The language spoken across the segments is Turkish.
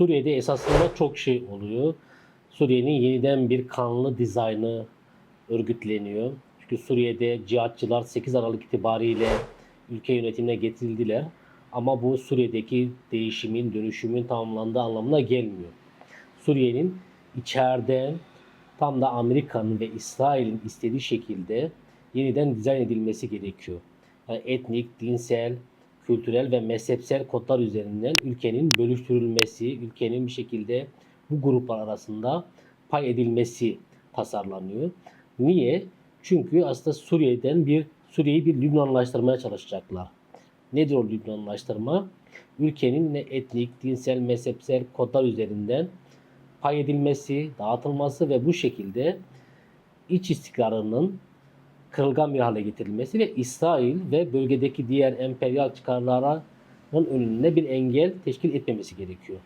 Suriye'de esasında çok şey oluyor. Suriye'nin yeniden bir kanlı dizaynı örgütleniyor. Çünkü Suriye'de cihatçılar 8 Aralık itibariyle ülke yönetimine getirildiler. Ama bu Suriye'deki değişimin, dönüşümün tamamlandığı anlamına gelmiyor. Suriye'nin içeride tam da Amerika'nın ve İsrail'in istediği şekilde yeniden dizayn edilmesi gerekiyor. Yani etnik, dinsel, kültürel ve mezhepsel kodlar üzerinden ülkenin bölüştürülmesi, ülkenin bir şekilde bu gruplar arasında pay edilmesi tasarlanıyor. Niye? Çünkü aslında Suriye'den bir Suriye'yi bir Lübnanlaştırmaya çalışacaklar. Nedir o Lübnanlaştırma? Ülkenin ne etnik, dinsel, mezhepsel kodlar üzerinden pay edilmesi, dağıtılması ve bu şekilde iç istikrarının kırılgan bir hale getirilmesi ve İsrail ve bölgedeki diğer emperyal çıkarların önünde bir engel teşkil etmemesi gerekiyor.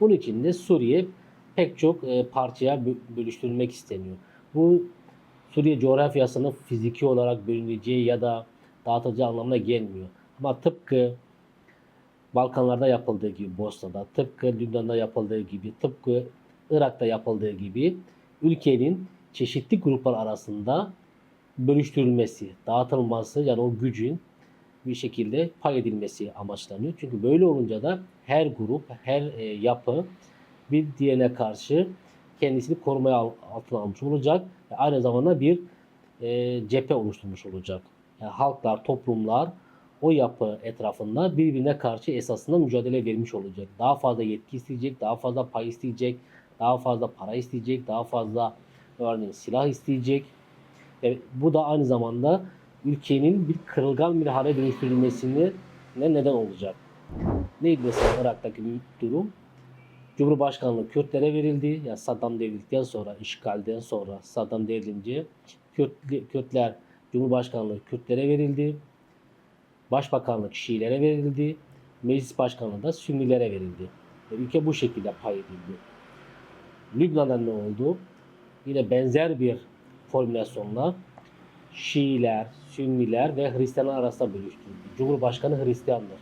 Bunun için de Suriye pek çok e, parçaya bö- bölüştürülmek isteniyor. Bu Suriye coğrafyasının fiziki olarak bölüneceği ya da dağıtılacağı anlamına gelmiyor. Ama tıpkı Balkanlarda yapıldığı gibi Bosna'da, tıpkı Lübnan'da yapıldığı gibi, tıpkı Irak'ta yapıldığı gibi ülkenin çeşitli gruplar arasında bölüştürülmesi, dağıtılması yani o gücün bir şekilde pay edilmesi amaçlanıyor. Çünkü böyle olunca da her grup, her e, yapı bir diğerine karşı kendisini korumaya al- altına almış olacak ve aynı zamanda bir e, cephe oluşturmuş olacak. Yani halklar, toplumlar o yapı etrafında birbirine karşı esasında mücadele vermiş olacak. Daha fazla yetki isteyecek, daha fazla pay isteyecek, daha fazla para isteyecek, daha fazla örneğin silah isteyecek. Ve bu da aynı zamanda ülkenin bir kırılgan bir hale dönüştürülmesine ne neden olacak. Neydi mesela Irak'taki durum? Cumhurbaşkanlığı Kürtlere verildi. Yani Saddam devrildikten sonra, işgalden sonra Saddam devrilince Kürt, Kürtler Cumhurbaşkanlığı Kürtlere verildi. Başbakanlık Şiilere verildi. Meclis başkanlığı da Sünnilere verildi. Ve ülke bu şekilde pay edildi. Lübnan'da ne oldu? Yine benzer bir formülasyonla Şiiler, Sünniler ve Hristiyanlar arasında bölüştürüldü. Cumhurbaşkanı Hristiyandır.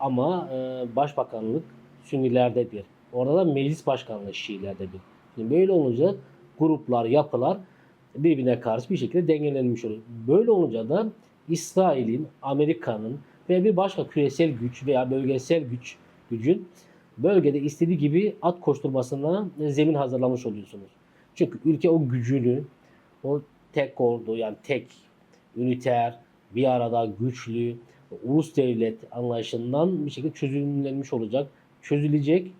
Ama e, başbakanlık Sünnilerdedir. Orada da meclis başkanlığı Şiilerdedir. Şimdi böyle olunca gruplar, yapılar birbirine karşı bir şekilde dengelenmiş oluyor. Böyle olunca da İsrail'in, Amerika'nın ve bir başka küresel güç veya bölgesel güç gücün bölgede istediği gibi at koşturmasına zemin hazırlamış oluyorsunuz. Çünkü ülke o gücünü, o tek ordu yani tek, üniter, bir arada güçlü, ulus devlet anlayışından bir şekilde çözümlenmiş olacak, çözülecek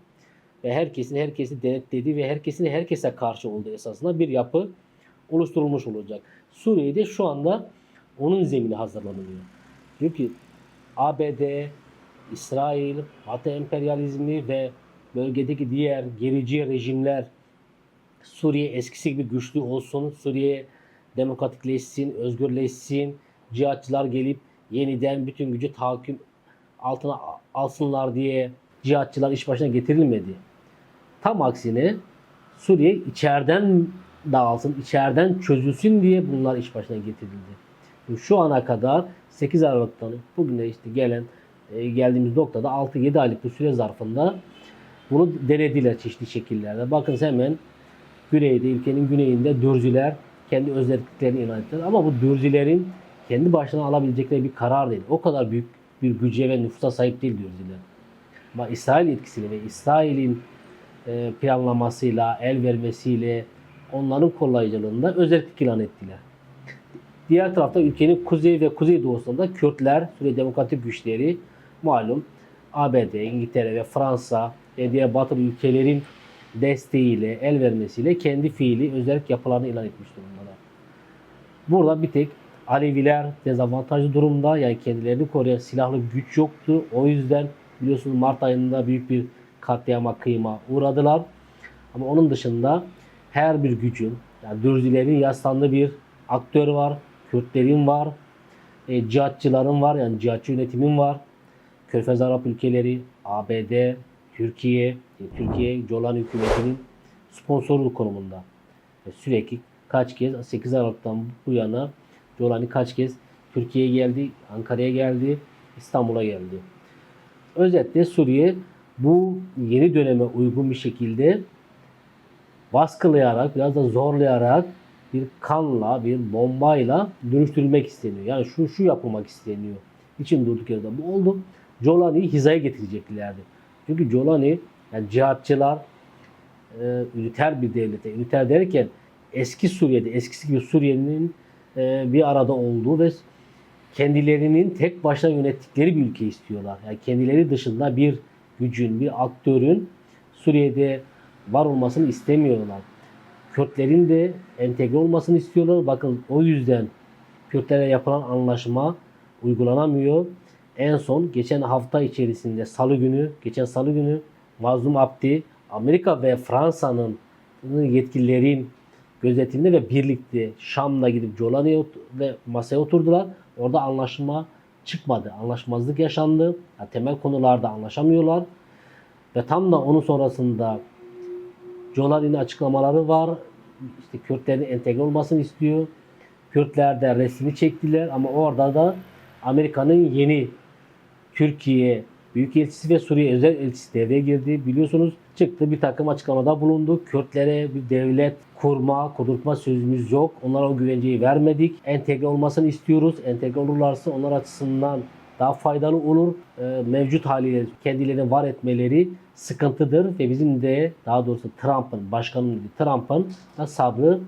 ve herkesin herkesi denetlediği ve herkesin herkese karşı olduğu esasında bir yapı oluşturulmuş olacak. Suriye'de şu anda onun zemini hazırlanıyor. Çünkü ABD, İsrail, Batı emperyalizmi ve bölgedeki diğer gerici rejimler Suriye eskisi gibi güçlü olsun, Suriye demokratikleşsin, özgürleşsin, cihatçılar gelip yeniden bütün gücü tahakküm altına alsınlar diye cihatçılar iş başına getirilmedi. Tam aksine Suriye içeriden dağılsın, içeriden çözülsün diye bunlar iş başına getirildi. Şu ana kadar 8 Aralık'tan bugüne işte gelen e, geldiğimiz noktada 6-7 aylık bir süre zarfında bunu denediler çeşitli şekillerde. Bakın hemen güneyde, ülkenin güneyinde Dürzüler kendi özelliklerini ilan ettiler. Ama bu Dürzülerin kendi başına alabilecekleri bir karar değil. O kadar büyük bir güce ve nüfusa sahip değil Dürzüler. Ama İsrail etkisiyle ve İsrail'in e, planlamasıyla, el vermesiyle onların kollayıcılığında özellik ilan ettiler. Diğer tarafta ülkenin kuzey ve kuzeydoğusunda Kürtler, Suriye Demokratik Güçleri malum ABD, İngiltere ve Fransa ve diğer batılı ülkelerin desteğiyle, el vermesiyle kendi fiili özellik yapılarını ilan etmiş durumdalar. Burada bir tek Aleviler dezavantajlı durumda. Yani kendilerini koruyan silahlı güç yoktu. O yüzden biliyorsunuz Mart ayında büyük bir katliama kıyıma uğradılar. Ama onun dışında her bir gücün, yani Dürzilerin yaslandığı bir aktör var. Kürtlerin var. E, cihatçıların var. Yani cihatçı yönetimin var. Körfez Arap ülkeleri, ABD, Türkiye, Türkiye Colan hükümetinin sponsoru konumunda. Sürekli kaç kez 8 Aralık'tan bu yana Colani kaç kez Türkiye'ye geldi, Ankara'ya geldi, İstanbul'a geldi. Özetle Suriye bu yeni döneme uygun bir şekilde baskılayarak, biraz da zorlayarak bir kanla, bir bombayla dönüştürülmek isteniyor. Yani şu şu yapılmak isteniyor. İçin durduk yerde bu oldu. Jolani'yi hizaya getireceklerdi. Çünkü Jolani yani cihatçılar e, üniter bir devlete, üniter derken eski Suriye'de, eskisi gibi Suriye'nin e, bir arada olduğu ve kendilerinin tek başına yönettikleri bir ülke istiyorlar. Yani kendileri dışında bir gücün, bir aktörün Suriye'de var olmasını istemiyorlar. Kürtlerin de entegre olmasını istiyorlar. Bakın o yüzden Kürtlere yapılan anlaşma uygulanamıyor. En son geçen hafta içerisinde salı günü, geçen salı günü Mazlum Abdi Amerika ve Fransa'nın yetkililerin gözetiminde ve birlikte Şam'da gidip Jolani'ye ve masaya oturdular. Orada anlaşma çıkmadı. Anlaşmazlık yaşandı. Yani temel konularda anlaşamıyorlar. Ve tam da onun sonrasında Jolani'nin açıklamaları var. İşte Kürtlerin entegre olmasını istiyor. Kürtler de resmi çektiler ama orada da Amerika'nın yeni Türkiye Büyükelçisi ve Suriye Özel Elçisi devreye girdi. Biliyorsunuz çıktı bir takım açıklamada bulundu. Kürtlere bir devlet kurma, kudurtma sözümüz yok. Onlara o güvenceyi vermedik. Entegre olmasını istiyoruz. Entegre olurlarsa onlar açısından daha faydalı olur. Ee, mevcut haliyle kendilerini var etmeleri sıkıntıdır ve bizim de daha doğrusu Trump'ın, başkanın Trump'ın sabrı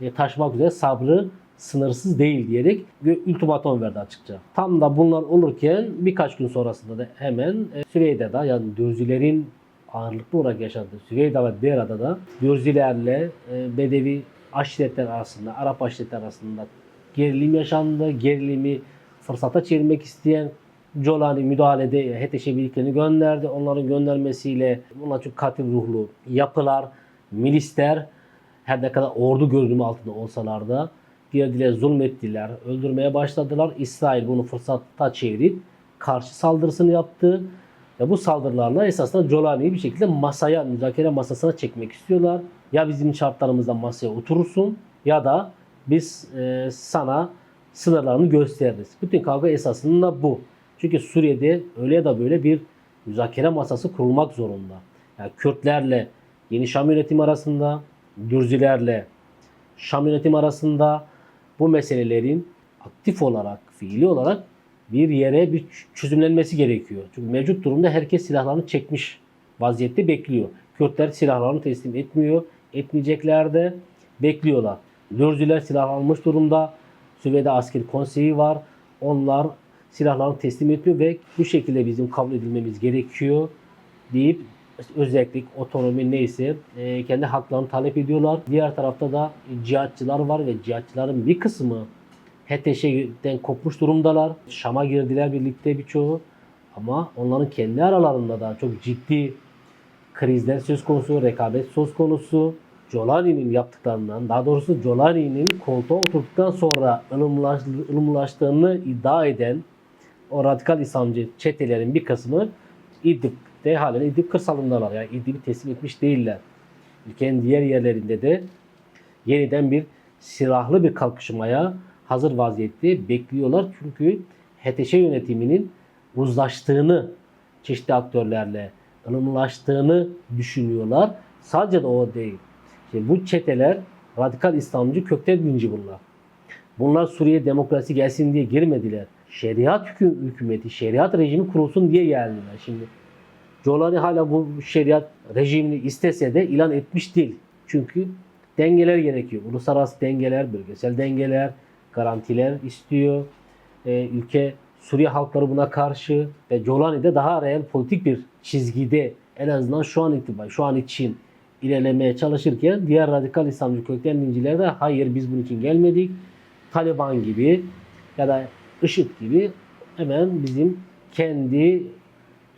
e, taşımak üzere sabrı sınırsız değil diyerek ultimatom verdi açıkça. Tam da bunlar olurken birkaç gün sonrasında da hemen e, Süveyda'da yani Dürzilerin ağırlıklı olarak yaşadığı Süveyda ve Dera'da da Dürzilerle e, Bedevi aşiretler arasında, Arap aşiretler arasında gerilim yaşandı. Gerilimi fırsata çevirmek isteyen Jolani müdahalede HTŞ birliklerini gönderdi. Onların göndermesiyle bunlar çok katil ruhlu yapılar, milisler her ne kadar ordu görünümü altında olsalar da girdiler, zulmettiler, öldürmeye başladılar. İsrail bunu fırsatta çevirip karşı saldırısını yaptı. Ve bu saldırılarla esasında Jolani'yi bir şekilde masaya, müzakere masasına çekmek istiyorlar. Ya bizim şartlarımızda masaya oturursun ya da biz e, sana sınırlarını gösteririz. Bütün kavga esasında bu. Çünkü Suriye'de öyle ya da böyle bir müzakere masası kurulmak zorunda. Yani Kürtlerle Yeni Şam yönetimi arasında, Dürzilerle Şam yönetimi arasında bu meselelerin aktif olarak, fiili olarak bir yere bir çözümlenmesi gerekiyor. Çünkü mevcut durumda herkes silahlarını çekmiş vaziyette bekliyor. Kürtler silahlarını teslim etmiyor, etmeyecekler de bekliyorlar. Dürziler silah almış durumda. Süveyde asker konseyi var. Onlar silahlarını teslim etmiyor ve bu şekilde bizim kabul edilmemiz gerekiyor deyip özellik, otonomi neyse e, kendi haklarını talep ediyorlar. Diğer tarafta da cihatçılar var ve cihatçıların bir kısmı HTŞ'den kopmuş durumdalar. Şam'a girdiler birlikte birçoğu. Ama onların kendi aralarında da çok ciddi krizler söz konusu, rekabet söz konusu. Jolani'nin yaptıklarından, daha doğrusu Jolani'nin koltuğa oturduktan sonra ılımlaş, ılımlaştığını iddia eden o radikal İslamcı çetelerin bir kısmı İdlib'de halen İdlib kırsalındalar. Yani İdlib'i teslim etmiş değiller. Ülkenin diğer yerlerinde de yeniden bir silahlı bir kalkışmaya hazır vaziyette bekliyorlar. Çünkü HTŞ yönetiminin uzlaştığını çeşitli aktörlerle ılımlaştığını düşünüyorlar. Sadece de o değil. Şimdi bu çeteler radikal İslamcı kökten dinci bunlar. Bunlar Suriye demokrasi gelsin diye girmediler. Şeriat hüküm, hükümeti, şeriat rejimi kurulsun diye geldiler. Şimdi Jolani hala bu şeriat rejimini istese de ilan etmiş değil. Çünkü dengeler gerekiyor. Uluslararası dengeler, bölgesel dengeler, garantiler istiyor. Ee, ülke Suriye halkları buna karşı ve Jolani de daha reel politik bir çizgide en azından şu an itibariyle, şu an için ilerlemeye çalışırken diğer radikal İslamcı kökten dinciler de hayır biz bunun için gelmedik. Taliban gibi ya da IŞİD gibi hemen bizim kendi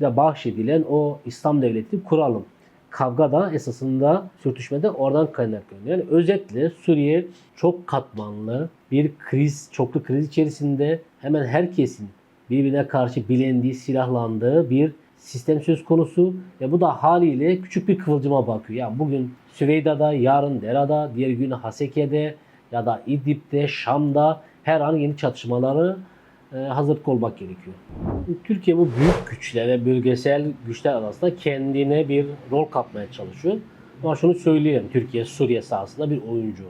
bize bahşedilen o İslam devletini kuralım. Kavga da esasında sürtüşmede oradan kaynaklanıyor. Yani özetle Suriye çok katmanlı bir kriz, çoklu kriz içerisinde hemen herkesin birbirine karşı bilendiği, silahlandığı bir sistem söz konusu ve bu da haliyle küçük bir kıvılcıma bakıyor. Yani bugün Süveyda'da, yarın Dera'da, diğer gün Haseke'de ya da İdlib'de, Şam'da her an yeni çatışmaları e, hazırlıklı olmak gerekiyor. Türkiye bu büyük güçler ve bölgesel güçler arasında kendine bir rol kapmaya çalışıyor. Ama şunu söyleyeyim, Türkiye Suriye sahasında bir oyuncu.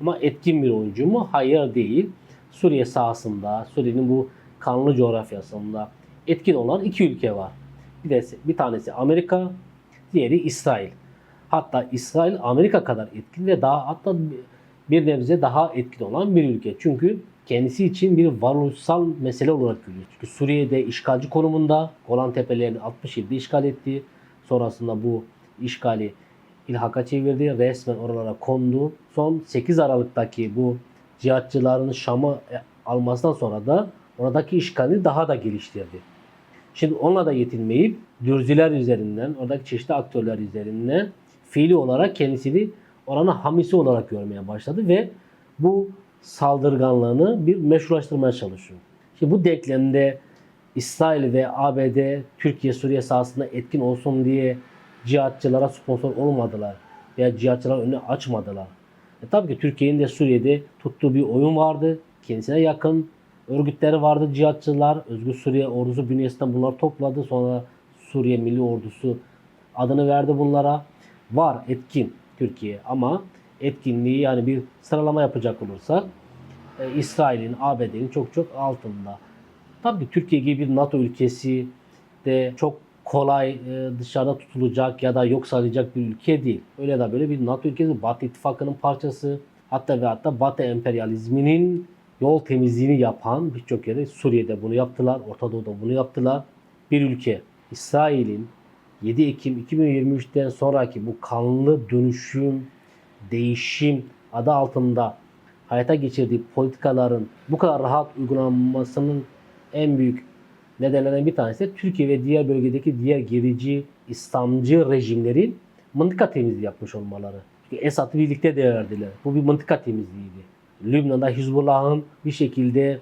Ama etkin bir oyuncu mu? Hayır değil. Suriye sahasında, Suriye'nin bu kanlı coğrafyasında etkin olan iki ülke var. Bir, de, bir tanesi Amerika, diğeri İsrail. Hatta İsrail Amerika kadar etkin ve daha hatta bir nebze daha etkin olan bir ülke. Çünkü kendisi için bir varoluşsal mesele olarak görüyor. Çünkü Suriye'de işgalci konumunda Golan Tepelerini 67'de işgal etti. Sonrasında bu işgali ilhaka çevirdi. Resmen oralara kondu. Son 8 Aralık'taki bu cihatçıların Şam'ı almasından sonra da oradaki işgalini daha da geliştirdi. Şimdi onunla da yetinmeyip dürziler üzerinden, oradaki çeşitli aktörler üzerinden fiili olarak kendisini oranın hamisi olarak görmeye başladı ve bu saldırganlığını bir meşrulaştırmaya çalışıyor. Şimdi bu denklemde İsrail ve ABD Türkiye Suriye sahasında etkin olsun diye cihatçılara sponsor olmadılar veya cihatçıların önünü açmadılar. E tabii ki Türkiye'nin de Suriye'de tuttuğu bir oyun vardı. Kendisine yakın örgütleri vardı cihatçılar. Özgür Suriye ordusu bünyesinden bunları topladı. Sonra Suriye Milli Ordusu adını verdi bunlara. Var etkin Türkiye ama etkinliği yani bir sıralama yapacak olursak e, İsrail'in, ABD'nin çok çok altında. Tabii Türkiye gibi bir NATO ülkesi de çok kolay e, dışarıda tutulacak ya da yok sayılacak bir ülke değil. Öyle de böyle bir NATO ülkesi Batı İttifakı'nın parçası. Hatta ve hatta Batı emperyalizminin yol temizliğini yapan birçok yerde Suriye'de bunu yaptılar, Orta Doğu'da bunu yaptılar. Bir ülke İsrail'in 7 Ekim 2023'ten sonraki bu kanlı dönüşüm, değişim adı altında hayata geçirdiği politikaların bu kadar rahat uygulanmasının en büyük nedenlerden bir tanesi de Türkiye ve diğer bölgedeki diğer gerici, İslamcı rejimlerin mıntıka temizliği yapmış olmaları. Çünkü Esad'ı birlikte devirdiler. Bu bir mıntıka temizliğiydi. Lübnan'da Hizbullah'ın bir şekilde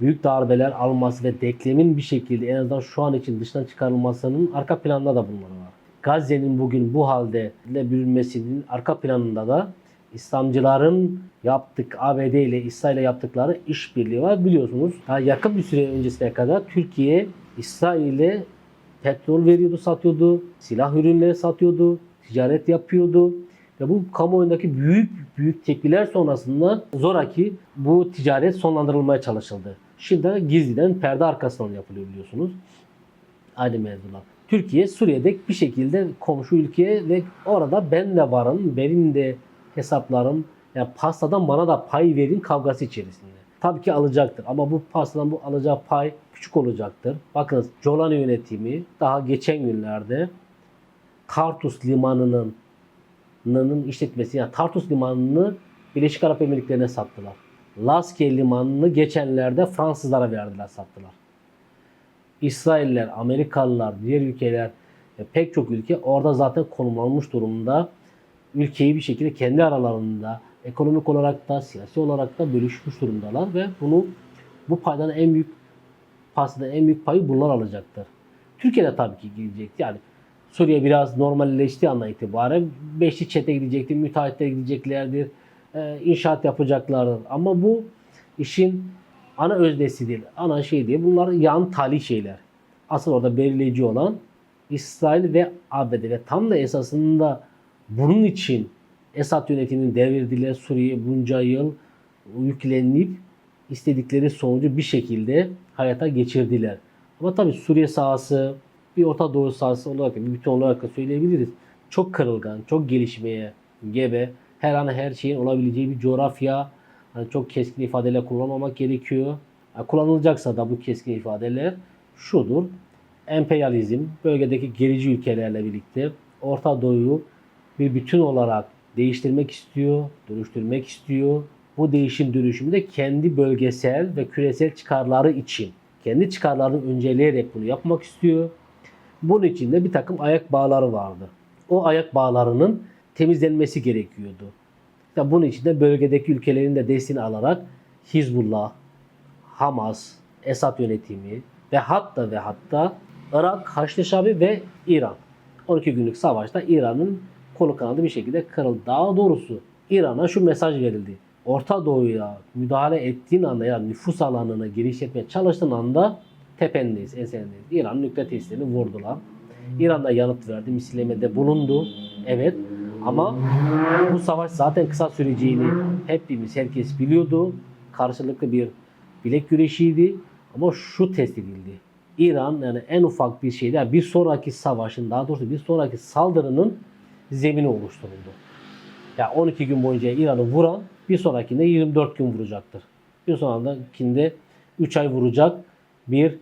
büyük darbeler alması ve deklemin bir şekilde en azından şu an için dıştan çıkarılmasının arka planında da bunlar var. Gazze'nin bugün bu halde bürünmesinin arka planında da İslamcıların yaptık ABD ile İsrail ile yaptıkları işbirliği var biliyorsunuz. Daha yakın bir süre öncesine kadar Türkiye İsrail'e petrol veriyordu, satıyordu, silah ürünleri satıyordu, ticaret yapıyordu. Ve bu kamuoyundaki büyük büyük tepkiler sonrasında zoraki bu ticaret sonlandırılmaya çalışıldı. Şimdi gizliden perde arkasından yapılıyor biliyorsunuz. Aynı mevzular. Türkiye Suriye'de bir şekilde komşu ülke ve orada ben de varım, benim de hesaplarım, yani pastadan bana da pay verin kavgası içerisinde. Tabii ki alacaktır ama bu pastadan bu alacağı pay küçük olacaktır. Bakınız Jolani yönetimi daha geçen günlerde Tartus limanının işletmesi yani Tartus limanını Birleşik Arap Emirlikleri'ne sattılar. Laskiye limanını geçenlerde Fransızlara verdiler, sattılar. İsrailler, Amerikalılar, diğer ülkeler ve pek çok ülke orada zaten konumlanmış durumda. Ülkeyi bir şekilde kendi aralarında ekonomik olarak da siyasi olarak da bölüşmüş durumdalar ve bunu bu paydan en büyük pastada en büyük payı bunlar alacaktır. Türkiye de tabii ki gidecek. Yani Suriye biraz normalleştiği andan itibaren beşli çete gidecektir, müteahhitler gideceklerdir, e, inşaat yapacaklardır. Ama bu işin ana öznesi değil, ana şey değil. Bunlar yan tali şeyler. Asıl orada belirleyici olan İsrail ve ABD ve tam da esasında bunun için Esad yönetimini devirdiler. Suriye bunca yıl yüklenip istedikleri sonucu bir şekilde hayata geçirdiler. Ama tabii Suriye sahası bir Orta Doğu sahası olarak bir bütün olarak da söyleyebiliriz. Çok kırılgan, çok gelişmeye gebe, her an her şeyin olabileceği bir coğrafya. Yani çok keskin ifadeler kullanmamak gerekiyor. Yani kullanılacaksa da bu keskin ifadeler şudur. Emperyalizm, bölgedeki gerici ülkelerle birlikte Orta Doğu'yu bir bütün olarak değiştirmek istiyor, dönüştürmek istiyor. Bu değişim dönüşümü de kendi bölgesel ve küresel çıkarları için, kendi çıkarlarını önceleyerek bunu yapmak istiyor. Bunun için de bir takım ayak bağları vardı. O ayak bağlarının temizlenmesi gerekiyordu. İşte bunun için de bölgedeki ülkelerin de desteğini alarak Hizbullah, Hamas, Esad yönetimi ve hatta ve hatta Irak, Haçlı Şabi ve İran. 12 günlük savaşta İran'ın kolu kanadı bir şekilde kırıldı. Daha doğrusu İran'a şu mesaj verildi. Orta Doğu'ya müdahale ettiğin anda yani nüfus alanını genişletmeye çalıştığın anda tependeyiz, enselendeyiz. İran nükleer tesislerini vurdular. İran da yanıt verdi, misillemede bulundu. Evet ama bu savaş zaten kısa süreceğini hepimiz, herkes biliyordu. Karşılıklı bir bilek güreşiydi. Ama şu test edildi. İran yani en ufak bir şeyde yani bir sonraki savaşın daha doğrusu bir sonraki saldırının zemini oluşturuldu. Ya 12 gün boyunca İran'ı vuran bir sonrakinde 24 gün vuracaktır. Bir sonrakinde 3 ay vuracak bir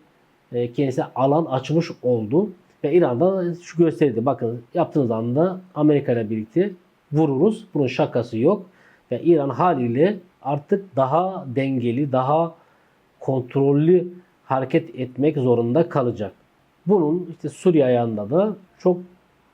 e, kendisine alan açmış oldu. Ve İran'da şu gösterdi. Bakın yaptığınız anda Amerika ile birlikte vururuz. Bunun şakası yok. Ve İran haliyle artık daha dengeli, daha kontrollü hareket etmek zorunda kalacak. Bunun işte Suriye ayağında da çok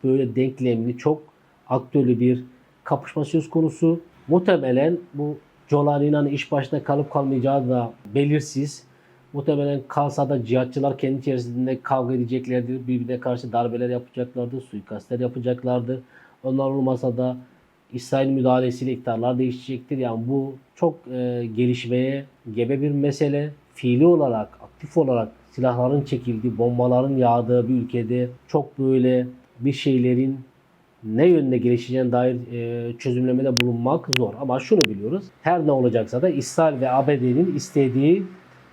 böyle denklemli, çok aktörlü bir kapışma söz konusu. Muhtemelen bu Jolani'nin iş başında kalıp kalmayacağı da belirsiz. Muhtemelen kalsa da cihatçılar kendi içerisinde kavga edeceklerdir. Birbirine karşı darbeler yapacaklardı, suikastler yapacaklardı. Onlar olmasa da İsrail müdahalesiyle iktidarlar değişecektir. Yani bu çok e, gelişmeye gebe bir mesele. Fiili olarak, aktif olarak silahların çekildiği, bombaların yağdığı bir ülkede çok böyle bir şeylerin ne yönde gelişeceğine dair e, çözümlemede bulunmak zor. Ama şunu biliyoruz. Her ne olacaksa da İsrail ve ABD'nin istediği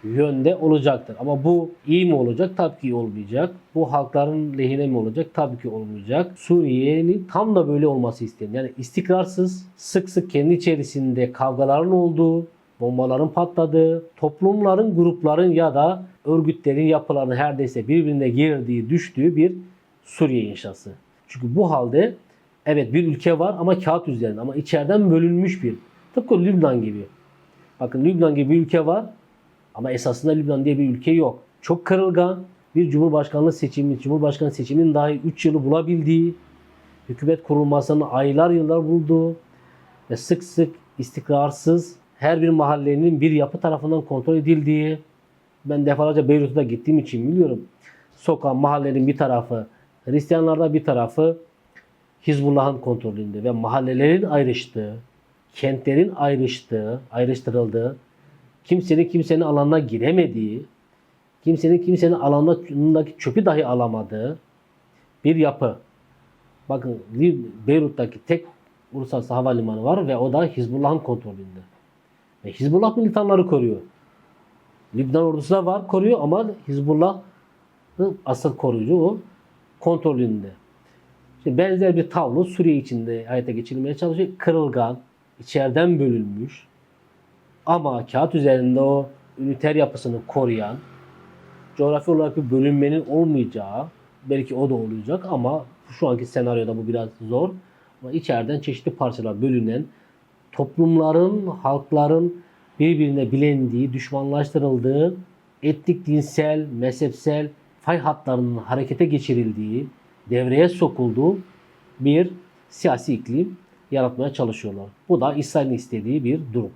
yönde olacaktır. Ama bu iyi mi olacak? Tabii ki olmayacak. Bu halkların lehine mi olacak? Tabii ki olmayacak. Suriye'nin tam da böyle olması isteyen. Yani istikrarsız, sık sık kendi içerisinde kavgaların olduğu, bombaların patladığı, toplumların, grupların ya da örgütlerin yapılarının her neyse birbirine girdiği, düştüğü bir Suriye inşası. Çünkü bu halde evet bir ülke var ama kağıt üzerinde ama içeriden bölünmüş bir. Tıpkı Lübnan gibi. Bakın Lübnan gibi bir ülke var ama esasında Lübnan diye bir ülke yok. Çok kırılgan bir cumhurbaşkanlığı seçimi, cumhurbaşkanı seçiminin dahi 3 yılı bulabildiği, hükümet kurulmasının aylar yıllar bulduğu ve sık sık istikrarsız her bir mahallenin bir yapı tarafından kontrol edildiği, ben defalarca Beyrut'a gittiğim için biliyorum. Sokak, mahallenin bir tarafı Hristiyanlarda bir tarafı Hizbullah'ın kontrolünde ve mahallelerin ayrıştığı, kentlerin ayrıştığı, ayrıştırıldığı, kimsenin kimsenin alanına giremediği, kimsenin kimsenin alanındaki çöpü dahi alamadığı bir yapı. Bakın Beyrut'taki tek uluslararası havalimanı var ve o da Hizbullah'ın kontrolünde. Ve Hizbullah militanları koruyor. Lübnan ordusu da var koruyor ama Hizbullah'ın asıl koruyucu o kontrolünde. Şimdi benzer bir tablo Suriye içinde hayata geçirilmeye çalışıyor. Kırılgan, içeriden bölünmüş ama kağıt üzerinde o üniter yapısını koruyan, coğrafi olarak bir bölünmenin olmayacağı, belki o da olacak ama şu anki senaryoda bu biraz zor. Ama içeriden çeşitli parçalar bölünen, toplumların, halkların birbirine bilendiği, düşmanlaştırıldığı, etnik, dinsel, mezhepsel fay hatlarının harekete geçirildiği, devreye sokulduğu bir siyasi iklim yaratmaya çalışıyorlar. Bu da İsrail'in istediği bir durum.